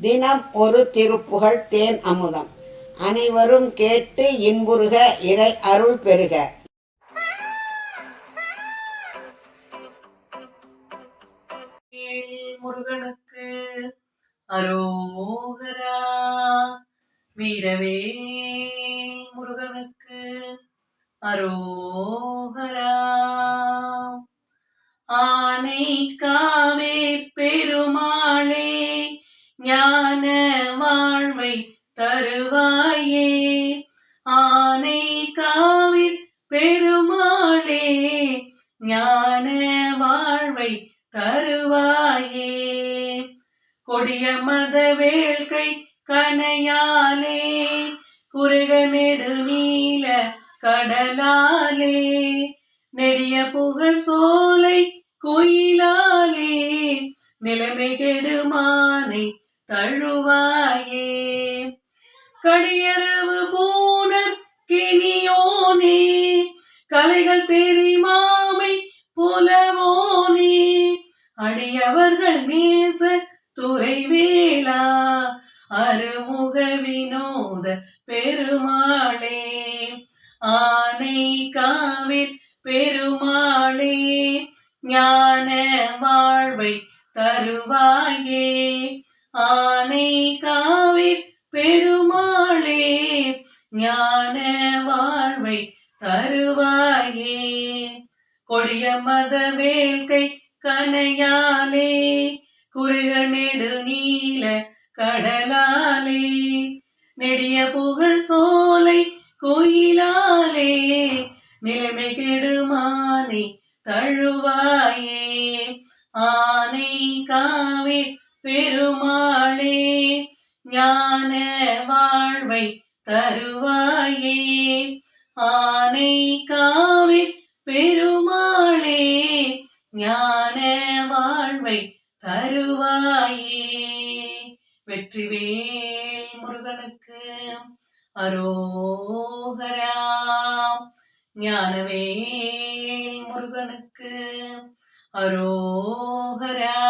தினம் ஒரு திருப்புகழ் தேன் அமுதம். அனைவரும் கேட்டு இன்புறுக இறை அருள் பெறுக. முருகனுக்கு அரோகரா வீரவே முருகனுக்கு அரோகரா. ஆனை காவே பெருமாளே ஞான வாழ்வை தருவாயே. ஆனை காவிர் பெருமாளே ஞான வாழ்வை தருவாயே. கொடிய மத வேள்கை கனையாலே குறுக நெடுநீல கடலாலே நெடிய புகழ் சோலை குயிலாலே நிலைமை கெடுமானை தழுவாயே. கடியரவு போன கினியோனே. கலைகள் தெரிமாமை புலவோனே. அடியவர்கள் நேச துறைவேலா. அருமுக வினோத பெருமாளே. ஆனை காவில் பெருமாளே. ஞா ஆனை காவில் பெருமாளே ஞான வாழ்வை தருவாயே. கொடிய மத வேள்கை கனையாலே குறுக நெடு நீல கடலாலே. நெடிய புகழ் சோலை கோயிலாலே நிலைமை கெடுமானை தழுவாயே. ஆனை காவே பெருமாளே ஞான வாழ்வை தருவாயே. ஆனை காவே பெருமாளே ஞான வாழ்வை தருவாயே. வெற்றிவேல் முருகனுக்கு அரோகரா. ஞானவேல் முருகனுக்கு அரோகரா.